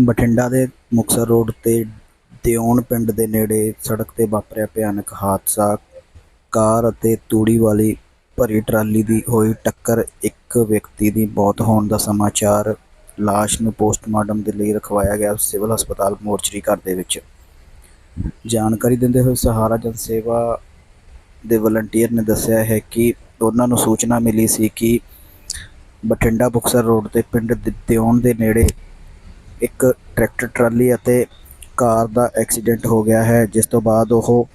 ਬਠਿੰਡਾ ਦੇ ਮੁਕਤਸਰ ਰੋਡ ਤੇ ਦਿਓਣ ਪਿੰਡ ਦੇ ਨੇੜੇ ਸੜਕ ਤੇ ਵਾਪਰਿਆ ਭਿਆਨਕ ਹਾਦਸਾ। ਕਾਰ ਅਤੇ ਤੂੜੀ ਵਾਲੀ ਭਰੀ ਟਰਾਲੀ ਦੀ ਹੋਈ ਟੱਕਰ, ਇੱਕ ਵਿਅਕਤੀ ਦੀ ਮੌਤ ਹੋਣ ਦਾ ਸਮਾਚਾਰ ਲਾਸ਼ ਨੂੰ ਪੋਸਟਮਾਰਟਮ ਦੇ ਲਈ ਰਖਵਾਇਆ ਗਿਆ ਸਿਵਲ ਹਸਪਤਾਲ ਮੋਰਚਰੀ ਘਰ ਦੇ ਵਿੱਚ। ਜਾਣਕਾਰੀ ਦਿੰਦੇ ਹੋਏ ਸਹਾਰਾ ਜਨ ਸੇਵਾ ਦੇ ਵਲੰਟੀਅਰ ਨੇ ਦੱਸਿਆ ਹੈ ਕਿ ਉਹਨਾਂ ਨੂੰ ਸੂਚਨਾ ਮਿਲੀ ਸੀ ਕਿ ਬਠਿੰਡਾ ਮੁਕਤਸਰ ਰੋਡ ਤੇ ਪਿੰਡ ਦ- ਦਿਓਣ ਦੇ ਨੇੜੇ ਇੱਕ ਟਰੈਕਟਰ ਟਰਾਲੀ ਅਤੇ ਕਾਰ ਦਾ ਐਕਸੀਡੈਂਟ ਹੋ ਗਿਆ ਹੈ, ਜਿਸ ਤੋਂ ਬਾਅਦ ਉਹ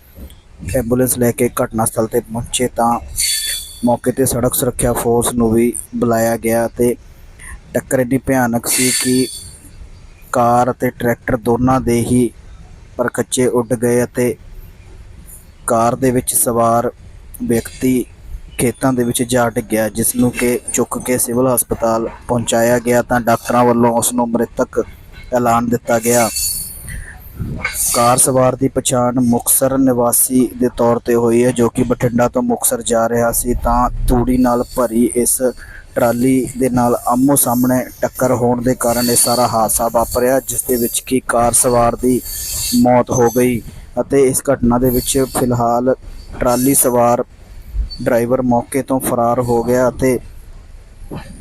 ਐਂਬੂਲੈਂਸ ਲੈ ਕੇ ਘਟਨਾ ਸਥਲ ਤੇ ਪਹੁੰਚੇ ਤਾਂ ਮੌਕੇ ਤੇ ਸੜਕ ਸੁਰੱਖਿਆ ਫੋਰਸ ਨੂੰ ਵੀ ਬੁਲਾਇਆ ਗਿਆ ਤੇ ਟੱਕਰ ਇੰਨੀ ਭਿਆਨਕ ਸੀ ਕਿ ਕਾਰ ਅਤੇ ਟਰੈਕਟਰ ਦੋਨਾਂ ਦੇ ਹੀ ਪਰਖੱਚੇ ਉੱਡ ਗਏ ਅਤੇ ਕਾਰ ਦੇ ਵਿੱਚ ਸਵਾਰ ਵਿਅਕਤੀ ਖੇਤਾਂ ਦੇ ਵਿੱਚ ਜਾ ਡਿੱਗਿਆ ਜਿਸ ਨੂੰ ਕਿ ਚੁੱਕ ਕੇ ਸਿਵਲ ਹਸਪਤਾਲ ਪਹੁੰਚਾਇਆ ਗਿਆ ਤਾਂ ਡਾਕਟਰਾਂ ਵੱਲੋਂ ਉਸ ਨੂੰ ਮ੍ਰਿਤਕ ਐਲਾਨ ਦਿੱਤਾ ਗਿਆ। ਕਾਰ ਸਵਾਰ ਦੀ ਪਛਾਣ ਮੁਕਸਰ ਨਿਵਾਸੀ ਦੇ ਤੌਰ ਤੇ ਹੋਈ ਹੈ, ਜੋ ਕਿ ਬਠਿੰਡਾ ਤੋਂ ਮੁਕਸਰ ਜਾ ਰਿਹਾ ਸੀ ਤਾਂ ਤੂੜੀ ਨਾਲ ਭਰੀ ਇਸ ਟਰਾਲੀ ਦੇ ਨਾਲ ਆਮੋ ਸਾਹਮਣੇ ਟੱਕਰ ਹੋਣ ਦੇ ਕਾਰਨ ਇਹ ਸਾਰਾ ਹਾਦਸਾ ਵਾਪਰਿਆ, ਜਿਸ ਦੇ ਵਿੱਚ ਕਿ ਕਾਰ ਸਵਾਰ ਦੀ ਮੌਤ ਹੋ ਗਈ ਅਤੇ ਇਸ ਘਟਨਾ ਦੇ ਵਿੱਚ ਫਿਲਹਾਲ ਟਰਾਲੀ ਸਵਾਰ ਡਰਾਈਵਰ ਮੌਕੇ ਤੋਂ ਫਰਾਰ ਹੋ ਗਿਆ ਅਤੇ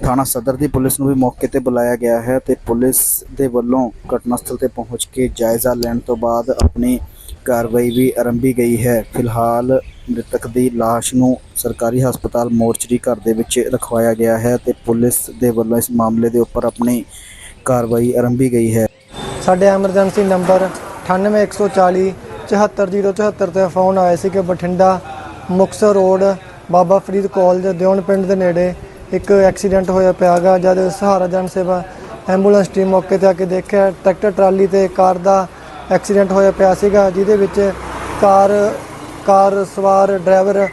ਥਾਣਾ ਸਦਰ ਦੀ ਪੁਲਿਸ ਨੂੰ ਵੀ ਮੌਕੇ ਤੇ ਬੁਲਾਇਆ ਗਿਆ ਹੈ ਤੇ ਪੁਲਿਸ ਦੇ ਵੱਲੋਂ ਘਟਨਾ ਸਥਲ ਤੇ ਪਹੁੰਚ ਕੇ ਜਾਇਜ਼ਾ ਲੈਣ ਤੋਂ ਬਾਅਦ ਆਪਣੀ ਕਾਰਵਾਈ ਵੀ ਆਰੰਭੀ ਗਈ ਹੈ। ਫਿਲਹਾਲ ਮ੍ਰਿਤਕ ਦੀ ਲਾਸ਼ ਨੂੰ ਸਰਕਾਰੀ ਹਸਪਤਾਲ ਮੋਰਚਰੀ ਘਰ ਦੇ ਵਿੱਚ ਰਖਵਾਇਆ ਗਿਆ ਹੈ ਤੇ ਪੁਲਿਸ ਦੇ ਵੱਲੋਂ ਇਸ ਮਾਮਲੇ ਦੇ ਉੱਪਰ ਆਪਣੀ ਕਾਰਵਾਈ ਆਰੰਭੀ ਗਈ ਹੈ। ਸਾਡੇ ਐਮਰਜੈਂਸੀ ਨੰਬਰ 98140 74074 ਤੇ ਫੋਨ ਆਇਆ ਸੀ ਕਿ ਬਠਿੰਡਾ ਮੁਕਤਸਰ ਰੋਡ ਬਾਬਾ ਫਰੀਦ ਕਾਲਜ ਦਿਉਣ ਪਿੰਡ ਦੇ ਨੇੜੇ ਇੱਕ ਐਕਸੀਡੈਂਟ ਹੋਇਆ ਪਿਆਗਾ ਜਦ ਸਹਾਰਾ ਜਨ ਸੇਵਾ ਐਂਬੂਲੈਂਸ ਟੀਮ ਮੌਕੇ ਤੇ ਆ ਕੇ ਦੇਖਿਆ, ਟਰੈਕਟਰ, ਟਰਾਲੀ ਤੇ ਕਾਰ ਦਾ ਐਕਸੀਡੈਂਟ ਹੋਇਆ ਪਿਆ ਸੀਗਾ, ਜਿਹਦੇ ਵਿੱਚ ਕਾਰ ਕਾਰ ਸਵਾਰ ਡਰਾਈਵਰ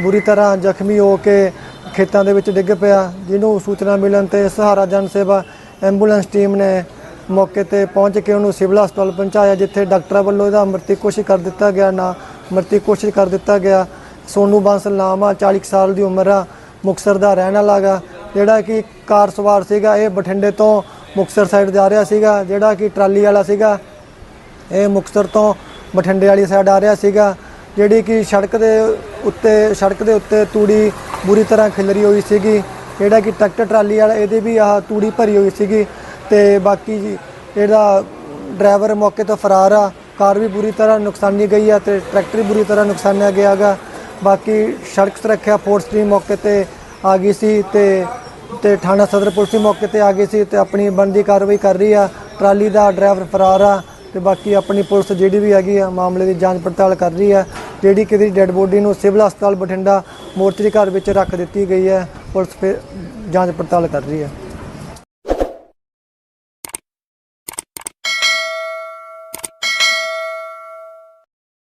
ਬੁਰੀ ਤਰ੍ਹਾਂ ਜ਼ਖਮੀ ਹੋ ਕੇ ਖੇਤਾਂ ਦੇ ਵਿੱਚ ਡਿੱਗ ਪਿਆ, ਜਿਹਨੂੰ ਸੂਚਨਾ ਮਿਲਣ ਤੇ ਸਹਾਰਾ ਜਨ ਸੇਵਾ ਐਂਬੂਲੈਂਸ ਟੀਮ ਨੇ ਮੌਕੇ ਤੇ ਪਹੁੰਚ ਕੇ ਉਹਨੂੰ ਸਿਵਲ ਹਸਪਤਾਲ ਪਹੁੰਚਾਇਆ, ਜਿੱਥੇ ਡਾਕਟਰਾਂ ਵੱਲੋਂ ਇਹਦਾ ਮਰਤੀ ਕੋਸ਼ਿਸ਼ ਕਰ ਦਿੱਤਾ ਗਿਆ, ਨਾ ਮਰਤੀ ਕੋਸ਼ਿਸ਼ ਕਰ ਦਿੱਤਾ ਗਿਆ। ਸੋਨੂ ਬਾਂਸਲ ਨਾਮ ਆ 40 ਕੁ ਸਾਲ ਦੀ ਉਮਰ ਆ ਮੁਕਤਸਰ ਦਾ ਰਹਿਣ ਵਾਲਾ ਗਾ। ਜਿਹੜਾ ਕਿ ਕਾਰ ਸਵਾਰ ਸੀਗਾ, ਇਹ ਬਠਿੰਡੇ ਤੋਂ ਮੁਕਤਸਰ ਸਾਈਡ ਜਾ ਰਿਹਾ ਸੀਗਾ, ਜਿਹੜਾ ਕਿ ਟਰਾਲੀ ਵਾਲਾ ਸੀਗਾ, ਇਹ ਮੁਕਤਸਰ ਤੋਂ ਬਠਿੰਡੇ ਵਾਲੀ ਸਾਈਡ ਆ ਰਿਹਾ ਸੀਗਾ, ਜਿਹੜੀ ਕਿ ਸੜਕ ਦੇ ਉੱਤੇ, ਸੜਕ ਦੇ ਉੱਤੇ ਤੂੜੀ ਬੁਰੀ ਤਰ੍ਹਾਂ ਖਿਲਰੀ ਹੋਈ ਸੀਗੀ, ਜਿਹੜਾ ਕਿ ਟਰੈਕਟਰ ਟਰਾਲੀ ਵਾਲਾ, ਇਹਦੇ ਵੀ ਆਹ ਤੂੜੀ ਭਰੀ ਹੋਈ ਸੀਗੀ, ਤੇ ਬਾਕੀ ਜੀ ਇਹਦਾ ਡਰਾਈਵਰ ਮੌਕੇ ਤੋਂ ਫਰਾਰ ਆ, ਕਾਰ ਵੀ ਬੁਰੀ ਤਰ੍ਹਾਂ ਨੁਕਸਾਨੀ ਗਈ ਆ, ਤੇ ਟਰੈਕਟਰ ਵੀ ਬੁਰੀ ਤਰ੍ਹਾਂ ਨੁਕਸਾਨਿਆ ਗਿਆਗਾ ਬਾਕੀ ਸੜਕ ਸੁਰੱਖਿਆ ਫੋਰਸ ਦੀ ਮੌਕੇ ਤੇ ਆ ਗਈ ਸੀ ਤੇ ਤੇ ਥਾਣਾ ਸਦਰ ਪੁਲਿਸ ਵੀ ਮੌਕੇ ਤੇ ਆ ਗਈ ਸੀ ਤੇ ਆਪਣੀ ਬਣਦੀ ਕਾਰਵਾਈ ਕਰ ਰਹੀ ਆ। ਟਰਾਲੀ ਦਾ ਡਰਾਈਵਰ ਫਰਾਰ ਆ ਤੇ ਬਾਕੀ ਆਪਣੀ ਪੁਲਿਸ ਜਿਹੜੀ ਵੀ ਹੈਗੀ ਆ, ਮਾਮਲੇ ਦੀ ਜਾਂਚ ਪੜਤਾਲ ਕਰ ਰਹੀ ਆ। ਜਿਹੜੀ ਕਿ ਡੈੱਡ ਬੋਡੀ ਨੂੰ ਸਿਵਲ ਹਸਪਤਾਲ ਬਠਿੰਡਾ ਮੋਰਚਰੀ ਘਰ ਵਿੱਚ ਰੱਖ ਦਿੱਤੀ ਗਈ ਹੈ ਪੁਲਿਸ ਫਿਰ ਜਾਂਚ ਪੜਤਾਲ ਕਰ ਰਹੀ ਹੈ